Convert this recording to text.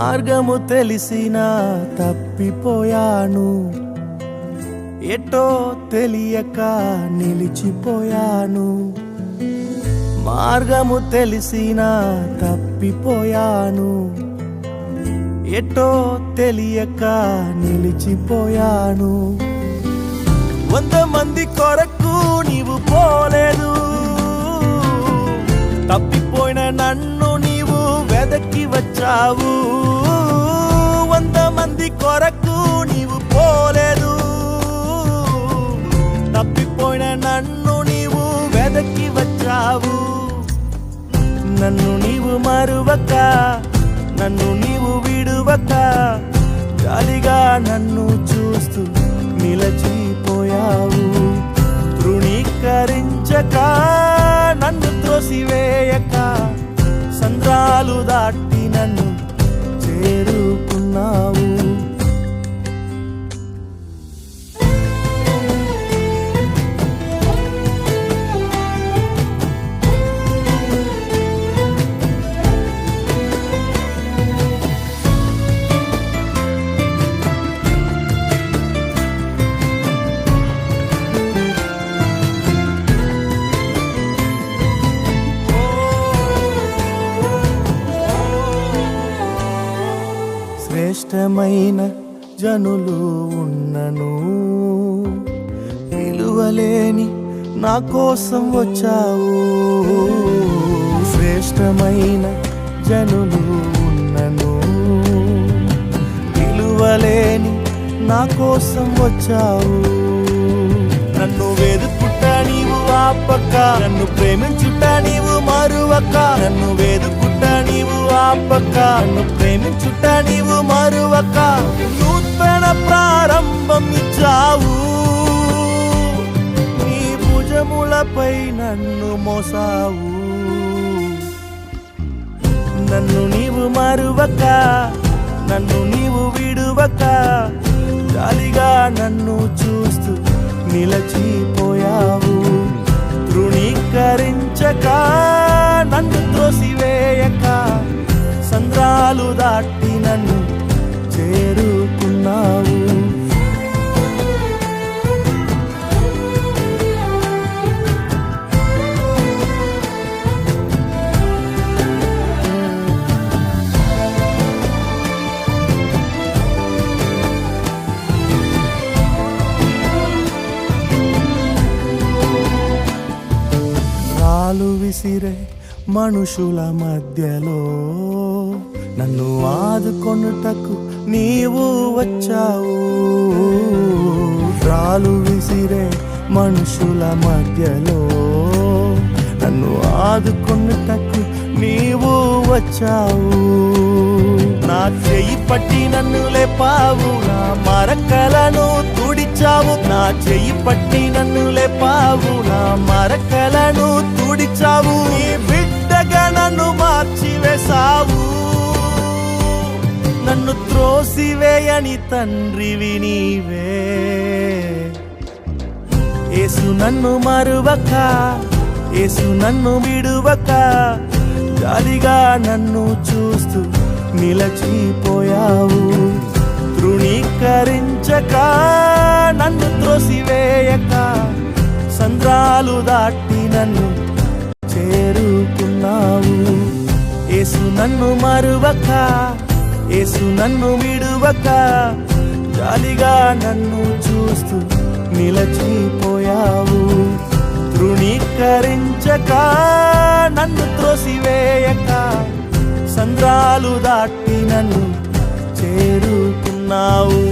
మార్గము తెలిసిన తప్పిపోయాను. ఎటో తెలియక నిలిచిపోయాను. మార్గము తెలిసిన తప్పిపోయాను. ఎటో తెలియక నిలిచిపోయాను. వంద మంది కొరకు నీవు పోలేదు. తప్పిపోయిన నన్ను వచ్చావు వంద మంది కొరకు నీవు పోలేదు. తప్పిపోయిన నన్ను నీవు వెదకి వచ్చావు. నన్ను నీవు మరువక నన్ను నీవు విడువక జాలిగా నన్ను చూస్తూ నిలచిపోయావు. తృణీకరించకా శ్రేష్టమైన జనులు ఉన్నను. విలువలేని నా కోసం వచ్చావు. శ్రేష్టమైన జనులు ఉన్నను. విలువలేని నా కోసం వచ్చావు. నన్ను వేదుకుట్ట నీవు ఆపక నన్ను ప్రేమించుట నీవు మరువక్క నన్ను వేదుకుట్ట ఆపక నువ్వు ప్రేమించుట నీవు మరువక. నూతన ప్రారంభం ఇచ్చావు. నీ భుజములపై నన్ను మోసావు. నన్ను నీవు మరువక. నన్ను నీవు విడువక. జాలిగా నన్ను చూస్తూ నిలచిపోయావు. నన్ను చేరుకున్నావు. విసిరే మనుషుల మధ్యలో ఆదుకొనుటకు నీవు వచ్చావు. రాలు విసిరే మనుషుల మధ్యలో నన్ను ఆదుకొనుటకు నీవు వచ్చావు. నా చెయ్యి పట్టి నన్ను లేపావు నా మరకలను తుడిచావు. నా చెయ్యి పట్టి నన్ను లేపావు నా మరకలను తుడిచావు. త్రోసివేయని తండ్రివి నీవే. ఏసు నన్ను మరువక ఏసు నన్ను విడువక జాలిగా నన్ను చూస్తూ నిలచిపోయావు. తృణీకరించక నన్ను త్రోసివేయక సంద్రాలు దాటి నన్ను చేరుకున్నావు. ఏసు నన్ను మరువక ఏసు నన్ను విడువక జాలిగా నన్ను చూస్తూ నిలచిపోయావు. తృణీకరించక నన్ను త్రోసివేయక సంద్రాలు దాటి నన్ను చేరుకున్నావు.